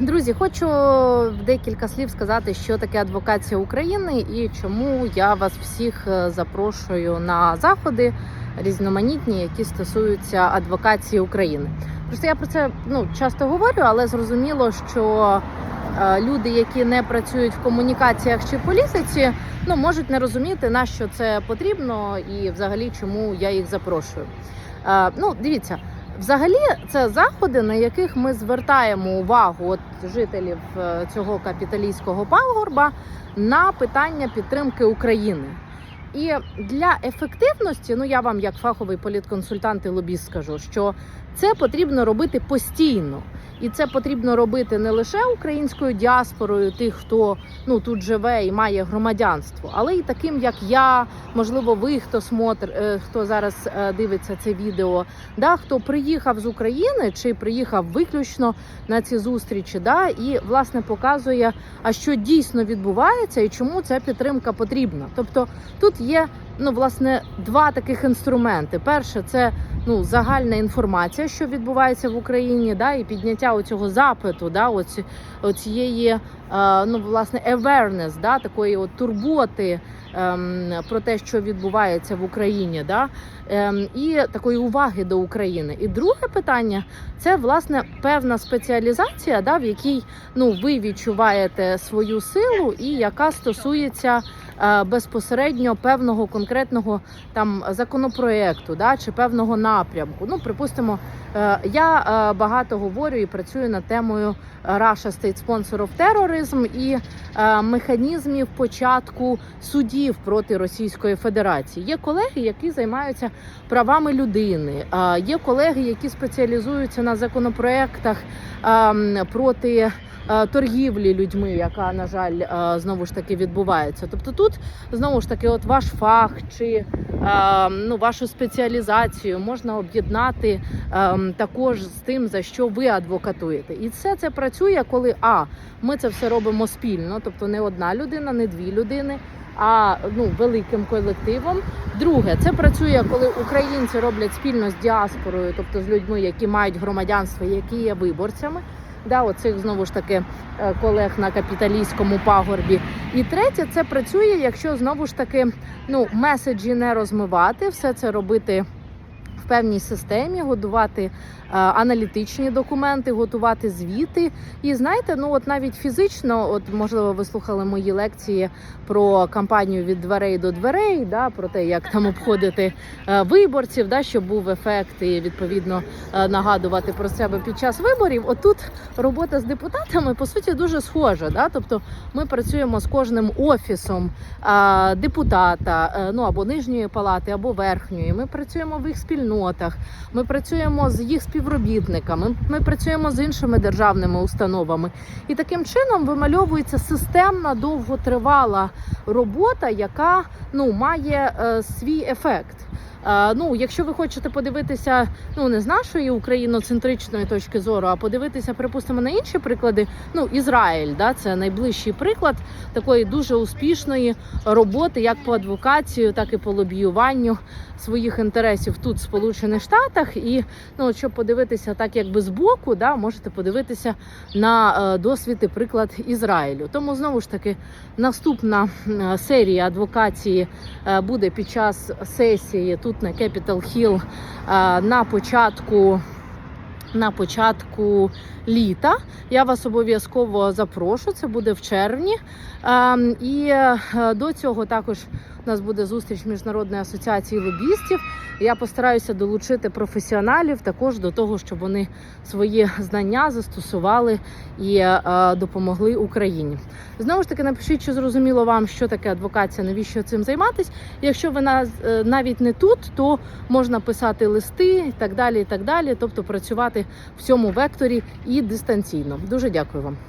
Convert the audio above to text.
Друзі, хочу декілька слів сказати, що таке адвокація України і чому я вас всіх е, запрошую на заходи різноманітні, які стосуються адвокації України. Просто я про це ну часто говорю, але зрозуміло, що е, люди, які не працюють в комунікаціях чи політиці, ну можуть не розуміти на що це потрібно і взагалі чому я їх запрошую. Е, Ну, дивіться. Взагалі, це заходи, на яких ми звертаємо увагу от жителів е, цього капіталійського пагорба на питання підтримки України. І для ефективності, ну я вам як фаховий політконсультант і лобіст скажу, що це потрібно робити постійно. І це потрібно робити не лише українською діаспорою, тих, хто ну тут живе і має громадянство, але й таким, як я, можливо, ви, хто смотр, е, хто зараз е, дивиться це відео, да, хто приїхав з України чи приїхав виключно на ці зустрічі, да, і власне показує, а що дійсно відбувається і чому ця підтримка потрібна. Тобто тут є ну власне два таких інструменти. Перше, це ну загальна інформація, що відбувається в Україні, да, і підняття оцього запиту, да, оці, оцієї е, ну власне awareness, да, такої от турботи ем, про те, що відбувається в Україні, да, ем, і такої уваги до України. І друге питання це власне певна спеціалізація, да, в якій ну ви відчуваєте свою силу, і яка стосується е, безпосередньо певного конкретного там законопроекту, да, чи певного напрямку. Ну, припустимо, е, я е, багато говорю і працюю над темою Russia State Sponsor of Terrorism і е, механізмів початку судів проти Російської Федерації. Є колеги, які займаються правами людини. Є колеги, які спеціалізуються на законопроектах ем, проти торгівлі людьми, яка на жаль е, знову ж таки відбувається. Тобто, тут знову ж таки, от ваш фах чи е, ну вашу спеціалізацію можна об'єднати також з тим, за що ви адвокатуєте, і все це працює, коли а ми це все робимо спільно, тобто не одна людина, не дві людини. А ну великим колективом. Друге, це працює, коли українці роблять спільно з діаспорою, тобто з людьми, які мають громадянство, які є виборцями. Да, оцих знову ж таки е, колег на капіталійському пагорбі. І третє, це працює, якщо знову ж таки ну меседжі не розмивати, все це робити. Певній системі готувати е, аналітичні документи, готувати звіти. І знаєте, ну от навіть фізично, от можливо, ви слухали мої лекції про кампанію від дверей до дверей, да, про те, як там обходити е, виборців, да, щоб був ефект і відповідно е, нагадувати про себе під час виборів. Отут робота з депутатами по суті дуже схожа. Да? Тобто ми працюємо з кожним офісом депутата, ну або нижньої палати, або верхньої. Ми працюємо в їх спільнотах. Ми працюємо з їх співробітниками. Ми працюємо з іншими державними установами. І таким чином вимальовується системна довготривала робота, яка ну має е, свій ефект. Е, ну, якщо ви хочете подивитися, ну не з нашої україноцентричної точки зору, а подивитися, припустимо, на інші приклади. Ну, Ізраїль, да, це найближчий приклад такої дуже успішної роботи, як по адвокацію, так і по лобіюванню своїх інтересів тут, в Сполучених Штатах. І ну, щоб подивитися так, якби збоку, да, можете подивитися на е, досвід і приклад Ізраїлю. Тому знову ж таки наступна е, серія адвокації буде під час сесії тут на Capitol Hill е, на початку. На початку літа я вас обов'язково запрошу. Це буде в червні. Ем, І е, до цього також нас буде зустріч міжнародної асоціації лобістів. Я постараюся долучити професіоналів також до того, щоб вони свої знання застосували і е, допомогли Україні. Знову ж таки, напишіть, чи зрозуміло вам, що таке адвокація, навіщо цим займатись. Якщо ви е, навіть не тут, то можна писати листи і так далі, і так далі, тобто працювати в цьому векторі і дистанційно. Дуже дякую вам.